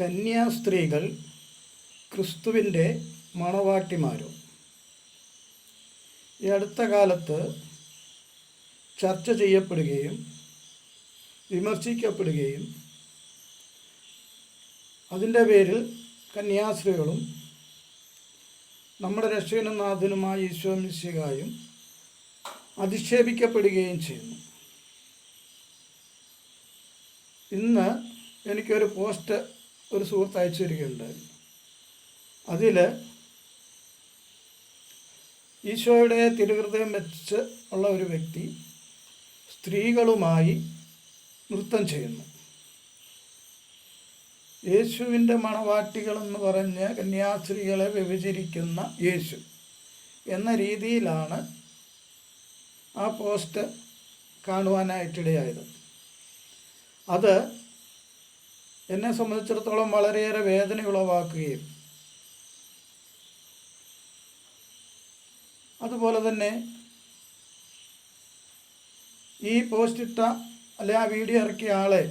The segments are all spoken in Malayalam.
കന്യാസ്ത്രീകൾ ക്രിസ്തുവിന്റെ മണവാട്ടിമാരും. ഈ അടുത്ത കാലത്ത് ചർച്ച ചെയ്യപ്പെടുകയും വിമർശിക്കപ്പെടുകയും അതിന്റെ പേരിൽ കന്യാസ്ത്രീകളും നമ്മുടെ രക്ഷകനും നാഥനുമായ ഈശോ മിശിഹായും അധിക്ഷേപിക്കപ്പെടുകയും ചെയ്യുന്നു. ഇന്ന് എനിക്കൊരു പോസ്റ്റ് ഒരു സുഹൃത്ത് അയച്ചു തരികയുണ്ടായി. അതിൽ ഈശോയുടെ തിരുഹൃദയം വെച്ച് ഉള്ള ഒരു വ്യക്തി സ്ത്രീകളുമായി നൃത്തം ചെയ്യുന്നു. യേശുവിന്റെ മണവാട്ടികളെന്ന് പറഞ്ഞ് കന്യാസ്ത്രീകളെ വിഭജിക്കുന്ന യേശു എന്ന രീതിയിലാണ് ആ പോസ്റ്റ് കാണുവാനായിട്ടിടയായത്. അത് എന്നെ സംബന്ധിച്ചിടത്തോളം വളരെയേറെ വേദന ഉളവാക്കുകയും അതുപോലെ തന്നെ ഈ പോസ്റ്റ് ഇട്ട അല്ലെ ആ വീഡിയോ ഇറക്കിയ ആളെ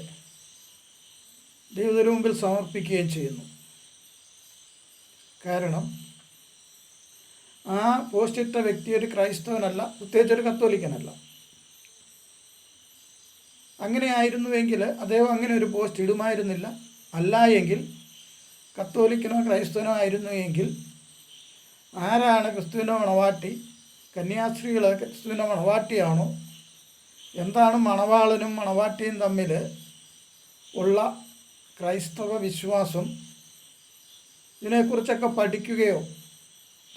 ദൈവത്തിന് മുമ്പിൽ സമർപ്പിക്കുകയും ചെയ്യുന്നു. കാരണം ആ പോസ്റ്റ് ഇട്ട വ്യക്തി ഒരു ക്രൈസ്തവനല്ല പ്രത്യേകിച്ച് ഒരു കത്തോലിക്കനല്ല. അങ്ങനെ ആയിരുന്നുവെങ്കിൽ അദ്ദേഹം അങ്ങനെ ഒരു പോസ്റ്റ് ഇടുമായിരുന്നില്ല. അല്ല എങ്കിൽ കത്തോലിക്കനോ ക്രൈസ്തവനോ ആയിരുന്നു എങ്കിൽ ആരാണ് ക്രിസ്തുവിന്റെ മണവാട്ടി കന്യാസ്ത്രീകൾ ക്രിസ്തുവിന്റെ മണവാട്ടിയാണോ? എന്താണ് മണവാളനും മണവാട്ടിയും തമ്മിൽ ഉള്ള ക്രൈസ്തവ വിശ്വാസം? ഇതിനെക്കുറിച്ചൊക്കെ പഠിക്കുകയോ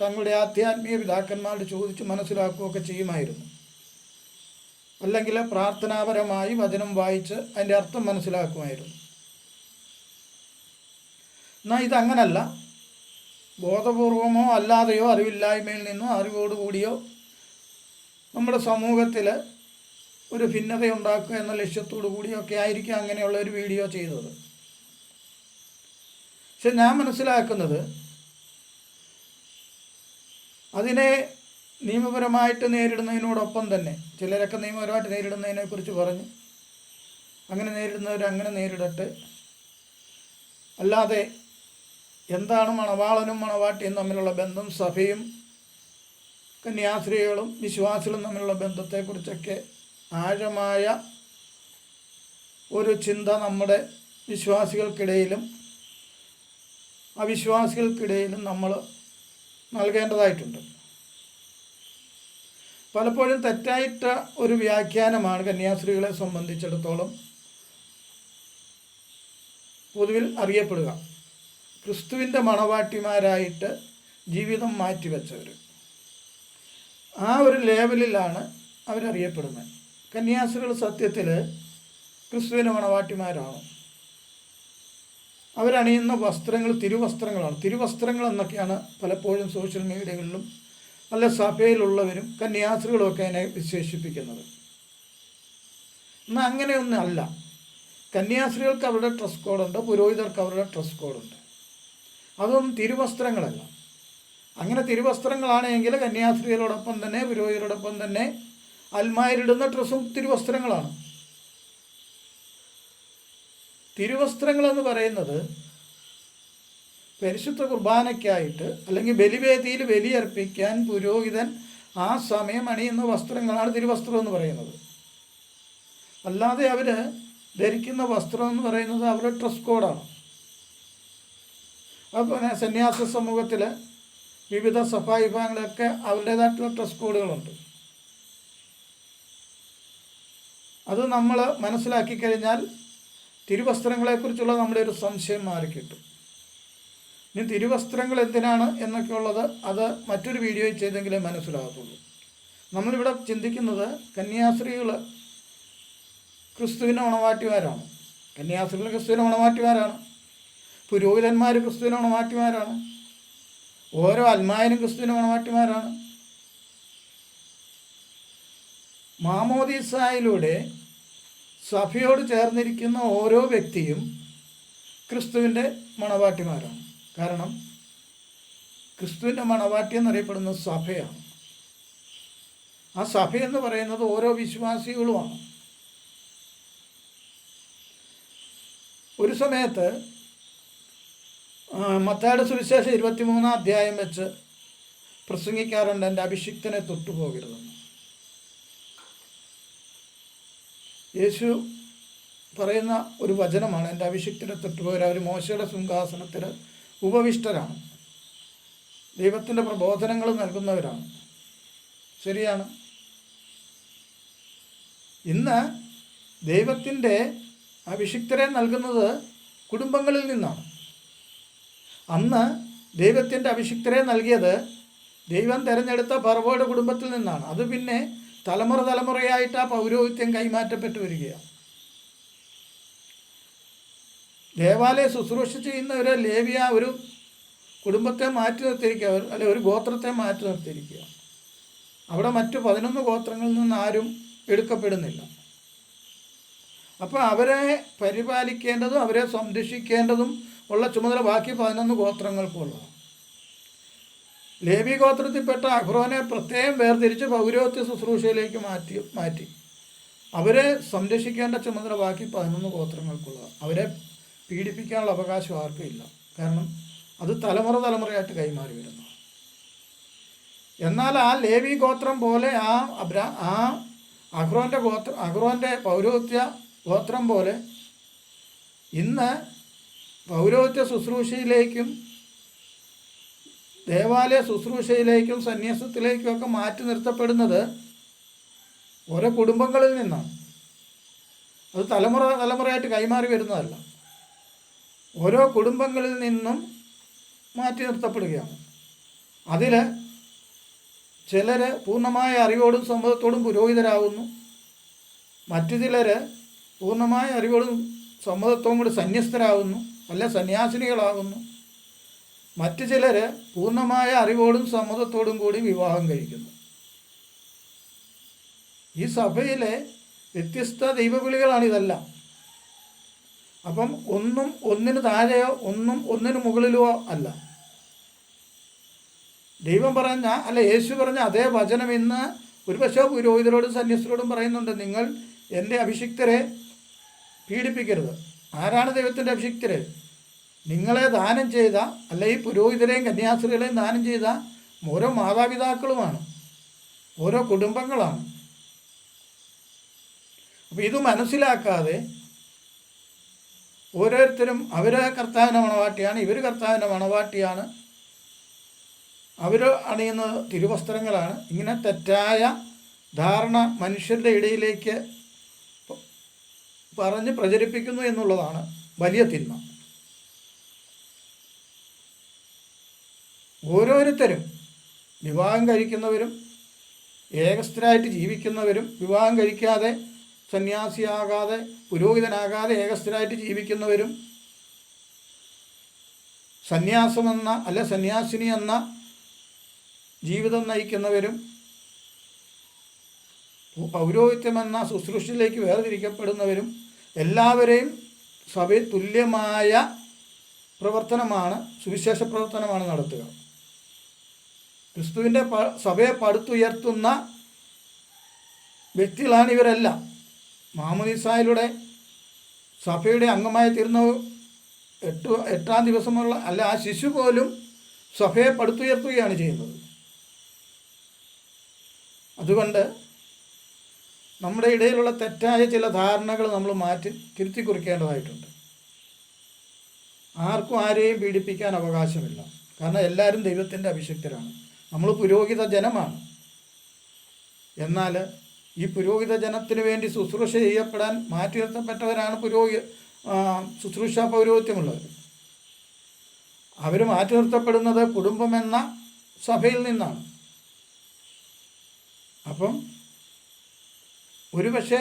തങ്ങളുടെ ആധ്യാത്മിക പിതാക്കന്മാരോട് ചോദിച്ച് മനസ്സിലാക്കുകയൊക്കെ ചെയ്യുമായിരുന്നു. അല്ലെങ്കിൽ പ്രാർത്ഥനാപരമായി വചനം വായിച്ച് അതിന്റെ അർത്ഥം മനസ്സിലാക്കുമായിരുന്നു. എന്നാൽ ഇതങ്ങനല്ല. ബോധപൂർവമോ അല്ലാതെയോ അറിവില്ലായ്മയിൽ നിന്നോ അറിവോടുകൂടിയോ നമ്മുടെ സമൂഹത്തിൽ ഒരു ഭിന്നതയുണ്ടാക്കുക എന്ന ലക്ഷ്യത്തോടു കൂടിയൊക്കെ ആയിരിക്കും അങ്ങനെയുള്ള ഒരു വീഡിയോ ചെയ്തത്. പക്ഷെ ഞാൻ മനസ്സിലാക്കുന്നത് അതിനെ നിയമപരമായിട്ട് നേരിടുന്നതിനോടൊപ്പം തന്നെ ചിലരൊക്കെ നിയമപരമായിട്ട് നേരിടുന്നതിനെക്കുറിച്ച് പറഞ്ഞു. അങ്ങനെ നേരിടുന്നവർ അങ്ങനെ നേരിടട്ടെ. അല്ലാതെ എന്താണ് മണവാളനും മണവാട്ടിയും തമ്മിലുള്ള ബന്ധം? സഭയും കന്യാസ്ത്രീകളും വിശ്വാസികളും തമ്മിലുള്ള ബന്ധത്തെക്കുറിച്ചൊക്കെ ആഴമായ ഒരു ചിന്ത നമ്മുടെ വിശ്വാസികൾക്കിടയിലും അവിശ്വാസികൾക്കിടയിലും നമ്മൾ നൽകേണ്ടതായിട്ടുണ്ട്. പലപ്പോഴും തെറ്റായിട്ട ഒരു വ്യാഖ്യാനമാണ് കന്യാസ്ത്രീകളെ സംബന്ധിച്ചിടത്തോളം പൊതുവിൽ അറിയപ്പെടുക. ക്രിസ്തുവിന്റെ മണവാട്ടിമാരായിട്ട് ജീവിതം മാറ്റിവെച്ചവർ ആ ഒരു ലേവലിലാണ് അവരറിയപ്പെടുന്നത്. കന്യാസ്ത്രീകൾ സത്യത്തിൽ ക്രിസ്തുവിന്റെ മണവാട്ടിമാരാണ്. അവരണിയുന്ന വസ്ത്രങ്ങൾ തിരുവസ്ത്രങ്ങളാണ്. തിരുവസ്ത്രങ്ങൾ എന്നൊക്കെയാണ് പലപ്പോഴും സോഷ്യൽ മീഡിയകളിലും അല്ല സഭയിലുള്ളവരും കന്യാസ്ത്രീകളുമൊക്കെ അതിനെ വിശേഷിപ്പിക്കുന്നത്. എന്നാൽ അങ്ങനെയൊന്നും അല്ല. കന്യാസ്ത്രീകൾക്ക് അവരുടെ ഡ്രസ് കോഡുണ്ട് പുരോഹിതർക്ക് അവരുടെ ഡ്രസ് കോഡുണ്ട്. അതൊന്നും തിരുവസ്ത്രങ്ങളല്ല. അങ്ങനെ തിരുവസ്ത്രങ്ങളാണെങ്കിൽ കന്യാസ്ത്രീകളോടൊപ്പം തന്നെ പുരോഹിതരോടൊപ്പം തന്നെ അൽമാരിടുന്ന ഡ്രസ്സും തിരുവസ്ത്രങ്ങളാണ്. തിരുവസ്ത്രങ്ങളെന്ന് പറയുന്നത് പരിശുദ്ധ കുർബാനയ്ക്കായിട്ട് അല്ലെങ്കിൽ ബലിവേദിയിൽ ബലിയർപ്പിക്കാൻ പുരോഹിതൻ ആ സമയം അണിയുന്ന വസ്ത്രങ്ങളാണ് തിരുവസ്ത്രം എന്ന് പറയുന്നത്. അല്ലാതെ അവർ ധരിക്കുന്ന വസ്ത്രം എന്ന് പറയുന്നത് അവരുടെ ഡ്രസ് കോഡാണ്. അപ്പോൾ സന്യാസ സമൂഹത്തിൽ വിവിധ സഭാ വിഭാഗങ്ങളൊക്കെ അവരുടേതായിട്ടുള്ള ഡ്രസ് കോഡുകളുണ്ട്. അത് നമ്മൾ മനസ്സിലാക്കി കഴിഞ്ഞാൽ തിരുവസ്ത്രങ്ങളെക്കുറിച്ചുള്ള നമ്മുടെ ഒരു സംശയം മാറിക്കിട്ടും. ഇനി തിരുവസ്ത്രങ്ങൾ എന്തിനാണ് എന്നൊക്കെ ഉള്ളത് അത് മറ്റൊരു വീഡിയോയിൽ ചെയ്തെങ്കിലേ മനസ്സിലാകത്തുള്ളൂ. നമ്മളിവിടെ ചിന്തിക്കുന്നത് കന്യാസ്ത്രീകൾ ക്രിസ്തുവിനെ മണവാട്ടിമാരാണ് കന്യാസ്ത്രീകൾ ക്രിസ്തുവിനെ മണവാട്ടിമാരാണ് പുരോഹിതന്മാർ ക്രിസ്തുവിനെ മണവാട്ടിമാരാണ് ഓരോ അൽമായനും ക്രിസ്തുവിനെ മണവാട്ടിമാരാണ് മാമോദീസായിലൂടെ സഭയോട് ചേർന്നിരിക്കുന്ന ഓരോ വ്യക്തിയും ക്രിസ്തുവിന്റെ മണവാട്ടിമാരാണ്. കാരണം ക്രിസ്തുവിന്റെ മണവാട്ടി എന്നറിയപ്പെടുന്ന സഭയാണ്. ആ സഭ എന്ന് പറയുന്നത് ഓരോ വിശ്വാസികളുമാണ്. ഒരു സമയത്ത് മത്തായുടെ സുവിശേഷം ഇരുപത്തിമൂന്നാം അധ്യായം വെച്ച് പ്രസംഗിക്കാറുണ്ട് എന്റെ അഭിഷിക്തനെ തൊട്ടുപോകരുതെന്ന്. യേശു പറയുന്ന ഒരു വചനമാണ് എന്റെ അഭിഷിക്തനെ തൊട്ടുപോകരുത്. അവർ മോശയുടെ സിംഹാസനത്തിൽ ഉപവിഷ്ടരാണ്. ദൈവത്തിന്റെ പ്രബോധനങ്ങൾ നൽകുന്നവരാണ്. ശരിയാണ്. ഇന്ന് ദൈവത്തിന്റെ അഭിഷിക്തരെ നൽകുന്നത് കുടുംബങ്ങളിൽ നിന്നാണ്. അന്ന് ദൈവത്തിന്റെ അഭിഷിക്തരെ നൽകിയത് ദൈവം തിരഞ്ഞെടുത്ത ഫർവോയുടെ കുടുംബത്തിൽ നിന്നാണ്. അത് പിന്നെ തലമുറ തലമുറയായിട്ട് ആ പൗരോഹിത്യം കൈമാറ്റപ്പെട്ടു വരികയാണ്. ദേവാലയ ശുശ്രൂഷ ചെയ്യുന്നവരെ ലേവിയ ഒരു കുടുംബത്തെ മാറ്റി നിർത്തിയിരിക്കുക. അല്ലെ ഒരു ഗോത്രത്തെ മാറ്റി നിർത്തിയിരിക്കുക. അവിടെ മറ്റു പതിനൊന്ന് ഗോത്രങ്ങളിൽ നിന്ന് ആരും എടുക്കപ്പെടുന്നില്ല. അപ്പോൾ അവരെ പരിപാലിക്കേണ്ടതും അവരെ സംരക്ഷിക്കേണ്ടതും ഉള്ള ചുമതല ബാക്കി പതിനൊന്ന് ഗോത്രങ്ങൾക്കുള്ള ലേബി ഗോത്രത്തിൽപ്പെട്ട അഹ്റോനെ പ്രത്യേകം വേർതിരിച്ച് പൗരോത്യ ശുശ്രൂഷയിലേക്ക് മാറ്റി മാറ്റി. അവരെ സംരക്ഷിക്കേണ്ട ചുമതല ബാക്കി പതിനൊന്ന് ഗോത്രങ്ങൾക്കുള്ള അവരെ പീഡിപ്പിക്കാനുള്ള അവകാശം ആർക്കും ഇല്ല. കാരണം അത് തലമുറ തലമുറയായിട്ട് കൈമാറി വരുന്നു. എന്നാൽ ആ ലേവി ഗോത്രം പോലെ ആ അബ്ര ആ അഹ്റോന്റെ ഗോത്ര അഹ്റോന്റെ പൗരോഹിത്യ ഗോത്രം പോലെ ഇന്ന് പൗരോഹിത്യ ശുശ്രൂഷയിലേക്കും ദേവാലയ ശുശ്രൂഷയിലേക്കും സന്യാസത്തിലേക്കും ഒക്കെ മാറ്റി നിർത്തപ്പെടുന്നത് ഓരോ കുടുംബങ്ങളിൽ നിന്നാണ്. അത് തലമുറ തലമുറയായിട്ട് കൈമാറി വരുന്നതല്ല. ഓരോ കുടുംബങ്ങളിൽ നിന്നും മാറ്റി നിർത്തപ്പെടുകയാണ്. അതിൽ ചിലർ പൂർണമായ അറിവോടും സമ്മതത്തോടും പുരോഹിതരാകുന്നു മറ്റു ചിലർ പൂർണമായ അറിവോടും സമ്മതത്തോടും കൂടി സന്യസ്തരാകുന്നു അല്ല സന്യാസിനികളാകുന്നു മറ്റു ചിലർ പൂർണമായ അറിവോടും സമ്മതത്തോടും കൂടി വിവാഹം കഴിക്കുന്നു. ഈ സഭയിലെ വ്യത്യസ്ത ദൈവവിളികളാണ് ഇതെല്ലാം അപ്പം ഒന്നും ഒന്നിന് താഴെയോ ഒന്നും ഒന്നിന് മുകളിലോ അല്ല. ദൈവം പറഞ്ഞ അല്ല യേശു പറഞ്ഞ അതേ വചനം ഇന്ന് ഒരു പക്ഷേ പുരോഹിതരോടും സന്യസ്തരോടും പറയുന്നുണ്ട്. നിങ്ങൾ എന്റെ അഭിഷിക്തരെ പീഡിപ്പിക്കരുത്. ആരാണ് ദൈവത്തിന്റെ അഭിഷിക്തര്? നിങ്ങളെ ദാനം ചെയ്ത അല്ല ഈ പുരോഹിതരെയും കന്യാസ്ത്രീകളെയും ദാനം ചെയ്ത ഓരോ മാതാപിതാക്കളുമാണ്. ഓരോ കുടുംബങ്ങളാണ്. അപ്പോൾ ഇത് മനസ്സിലാക്കാതെ ഓരോരുത്തരും അവർ കർത്താവിന്റെ മണവാട്ടിയാണ് ഇവർ കർത്താവിന്റെ മണവാട്ടിയാണ്. അവർ അണിയുന്ന തിരുവസ്ത്രങ്ങളാണ്. ഇങ്ങനെ തെറ്റായ ധാരണ മനുഷ്യരുടെ ഇടയിലേക്ക് പറഞ്ഞ് പ്രചരിപ്പിക്കുന്നു എന്നുള്ളതാണ് വലിയ തിന്മ. ഓരോരുത്തരും വിവാഹം കഴിക്കുന്നവരും ഏകസ്ഥരായിട്ട് ജീവിക്കുന്നവരും വിവാഹം കഴിക്കാതെ സന്യാസിയാകാതെ പുരോഹിതനാകാതെ ഏകസ്ഥനായിട്ട് ജീവിക്കുന്നവരും സന്യാസമെന്ന അല്ല സന്യാസിനി എന്ന ജീവിതം നയിക്കുന്നവരും പൗരോഹിത്യമെന്ന ശുശ്രൂഷയിലേക്ക് വേർതിരിക്കപ്പെടുന്നവരും എല്ലാവരെയും സഭയിൽ തുല്യമായ പ്രവർത്തനമാണ് സുവിശേഷ പ്രവർത്തനമാണ് നടത്തുക. ക്രിസ്തുവിന്റെ സഭയെ പടുത്തുയർത്തുന്ന വ്യക്തികളാണ് ഇവരെല്ലാം മാമുനിസായിലൂടെ സഭയുടെ അംഗമായി തീർന്ന എട്ട് എട്ടാം ദിവസമുള്ള അല്ല ആ ശിശു പോലും സഭയെ പടുത്തുയർത്തുകയാണ് ചെയ്യുന്നത്. അതുകൊണ്ട് നമ്മുടെ ഇടയിലുള്ള തെറ്റായ ചില ധാരണകൾ നമ്മൾ മാറ്റി തിരുത്തി കുറിക്കേണ്ടതായിട്ടുണ്ട്. ആർക്കും ആരെയും പീഡിപ്പിക്കാൻ അവകാശമില്ല. കാരണം എല്ലാവരും ദൈവത്തിന്റെ അഭിഷിക്തരാണ്. നമ്മൾ പുരോഹിത ജനമാണ്. എന്നാൽ ഈ പുരോഹിത ജനത്തിന് വേണ്ടി ശുശ്രൂഷ ചെയ്യപ്പെടാൻ മാറ്റി നിർത്തപ്പെട്ടവരാണ് പുരോഹിത ശുശ്രൂഷ പൗരോഹിത്യമുള്ളവർ. അവർ മാറ്റി നിർത്തപ്പെടുന്നത് കുടുംബമെന്ന സഭയിൽ നിന്നാണ്. അപ്പം ഒരു പക്ഷേ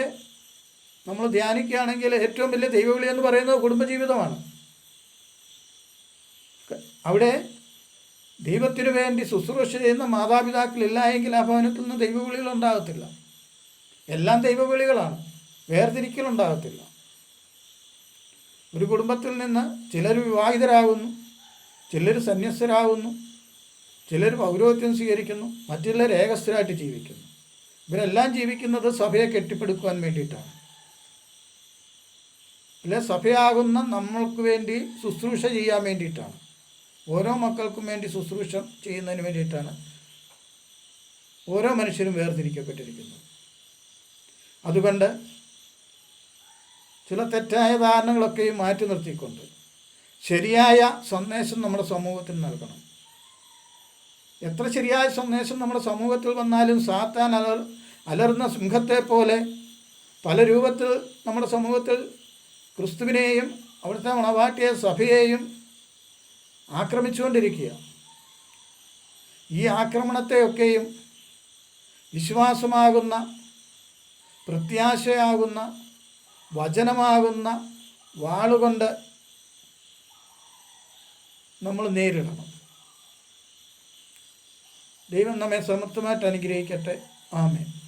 നമ്മൾ ധ്യാനിക്കുകയാണെങ്കിൽ ഏറ്റവും വലിയ ദൈവവിളി എന്ന് പറയുന്നത് കുടുംബജീവിതമാണ്. അവിടെ ദൈവത്തിനു വേണ്ടി ശുശ്രൂഷ ചെയ്യുന്ന മാതാപിതാക്കളില്ല എങ്കിൽ ആ ഭവനത്തിൽ നിന്ന് ദൈവവിളികൾ ഉണ്ടാകത്തില്ല. എല്ലാം ദൈവവിളികളാണ്. വേർതിരിക്കലുണ്ടാകത്തില്ല. ഒരു കുടുംബത്തിൽ നിന്ന് ചിലർ വിവാഹിതരാകുന്നു ചിലർ സന്യസ്തരാകുന്നു ചിലർ പൗരോഹിത്യം സ്വീകരിക്കുന്നു മറ്റുള്ളവർ ഏകസ്ഥരായിട്ട് ജീവിക്കുന്നു. ഇവരെല്ലാം ജീവിക്കുന്നത് സഭയെ കെട്ടിപ്പടുക്കുവാൻ വേണ്ടിയിട്ടാണ്. അല്ലെ സഭയാകുന്ന നമ്മൾക്ക് വേണ്ടി ശുശ്രൂഷ ചെയ്യാൻ വേണ്ടിയിട്ടാണ്. ഓരോ മക്കൾക്കും വേണ്ടി ശുശ്രൂഷ ചെയ്യുന്നതിന് വേണ്ടിയിട്ടാണ് ഓരോ മനുഷ്യരും വേർതിരിക്കപ്പെട്ടിരിക്കുന്നത്. അതുകൊണ്ട് ചില തെറ്റായ ധാരണകളൊക്കെയും മാറ്റി നിർത്തിക്കൊണ്ട് ശരിയായ സന്ദേശം നമ്മുടെ സമൂഹത്തിന് നൽകണം. എത്ര ശരിയായ സന്ദേശം നമ്മുടെ സമൂഹത്തിൽ വന്നാലും സാത്താൻ അലർ അലർന്ന സിംഹത്തെ പോലെ പല രൂപത്തിൽ നമ്മുടെ സമൂഹത്തിൽ ക്രിസ്തുവിനെയും അവിടുത്തെ മണവാട്ടിയ സഭയെയും ആക്രമിച്ചുകൊണ്ടിരിക്കുക. ഈ ആക്രമണത്തെയൊക്കെയും വിശ്വാസമാകുന്ന പ്രത്യാശയാകുന്ന വചനമാകുന്ന വാളുകൊണ്ട് നമ്മൾ നേരിടണം. ദൈവം നമ്മെ സമർത്ഥമായിട്ട് അനുഗ്രഹിക്കട്ടെ. ആമേൻ.